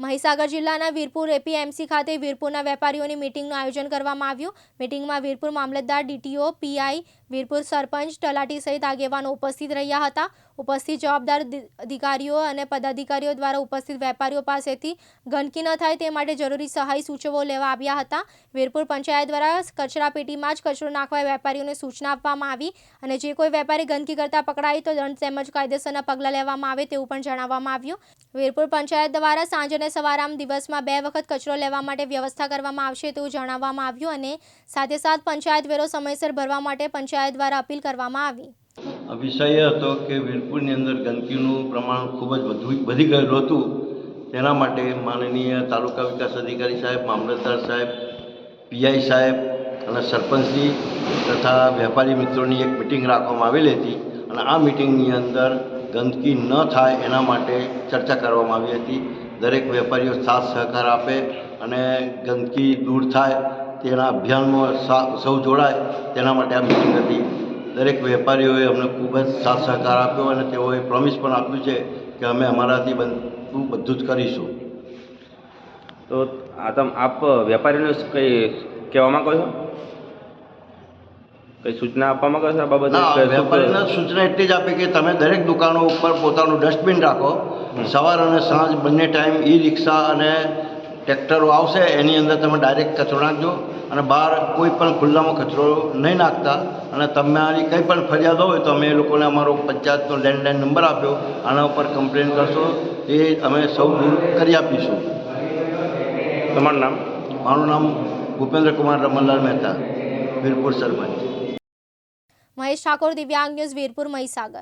મહીસાગર જિલ્લાના વીરપુર એપીએમસી ખાતે વીરપુરના વેપારીઓની મિટિંગનું આયોજન કરવામાં આવ્યું. મિટિંગમાં વીરપુર મામલતદાર ડીટીઓ પીઆઈ વીરપુર સરપંચ, તલાટી સહિત આગેવાનો ઉપસ્થિત રહ્યા હતા. ઉપસ્થિત જવાબદાર અધિકારીઓ અને પદાધિકારીઓ દ્વારા ઉપસ્થિત વેપારીઓ પાસેથી ગંદકી ન થાય તે માટે જરૂરી સહાય સૂચવો લેવા આવ્યા હતા. વીરપુર પંચાયત દ્વારા કચરાપેટીમાં જ કચરો નાખવા વેપારીઓને સૂચના આપવામાં આવી અને જે કોઈ વેપારી ગંદકી કરતા પકડાય તો દંડ તેમજ કાયદેસરના પગલાં લેવામાં આવે તેવું પણ જણાવવામાં આવ્યું. વીરપુર પંચાયત દ્વારા સાંજ અને સવારામ દિવસમાં બે વખત કચરો લેવા માટે વ્યવસ્થા કરવામાં આવશે તેવું જણાવવામાં આવ્યું અને સાથે સાથ પંચાયત વેરો સમયસર ભરવા માટે પંચાયત દ્વારા અપીલ કરવામાં આવી. વિષય હતો કે વીરપુરની અંદર ગંદકીનું પ્રમાણ ખૂબ જ વધુ વધી ગયેલું હતું. તેના માટે માનનીય તાલુકા વિકાસ અધિકારી સાહેબ, મામલતદાર સાહેબ, પીઆઈ સાહેબ અને સરપંચશ્રી તથા વેપારી મિત્રોની એક મિટિંગ રાખવામાં આવેલી હતી અને આ મિટિંગની અંદર ગંદકી ન થાય એના માટે ચર્ચા કરવામાં આવી હતી. દરેક વેપારીઓ સાથ સહકાર આપે અને ગંદકી દૂર થાય તેના અભિયાનમાં સૌ જોડાય તેના માટે આ મિટિંગ હતી. દરેક વેપારીઓએ અમને ખૂબ જ સાથ સહકાર આપ્યો અને તેઓએ પ્રોમિસ પણ આપ્યું છે કે અમે અમારાથી બનતું બધું જ કરીશું. તો આ તમ આપ વેપારીને કંઈ કહેવા માંગો છો? કંઈ સૂચના આપવા માંગો છો આ બાબતે? વેપારીને સૂચના એટલી જ આપી કે તમે દરેક દુકાનો ઉપર પોતાનું ડસ્ટબિન રાખો. સવાર અને સાંજ બંને ટાઈમ ઈ રિક્ષા અને ટ્રેક્ટરો આવશે એની અંદર તમે ડાયરેક્ટ કચરો નાખજો. અને બહાર કોઈ પણ ખુલ્લામાં કચરો નહીં નાખતા અને તમારી કંઈ પણ ફરિયાદ હોય તો અમે એ લોકોને અમારો પંચાયતનો લેન્ડલાઇન નંબર આપ્યો આના ઉપર કમ્પ્લેન કરશો એ અમે સૌ દૂર કરી આપીશું. તમારું નામ? મારું નામ ભૂપેન્દ્ર કુમાર રમણલાલ મહેતા વીરપુર સરપંચ. મહેશ ઠાકોર દિવ્યાંગ ન્યૂઝ વીરપુર મહીસાગર.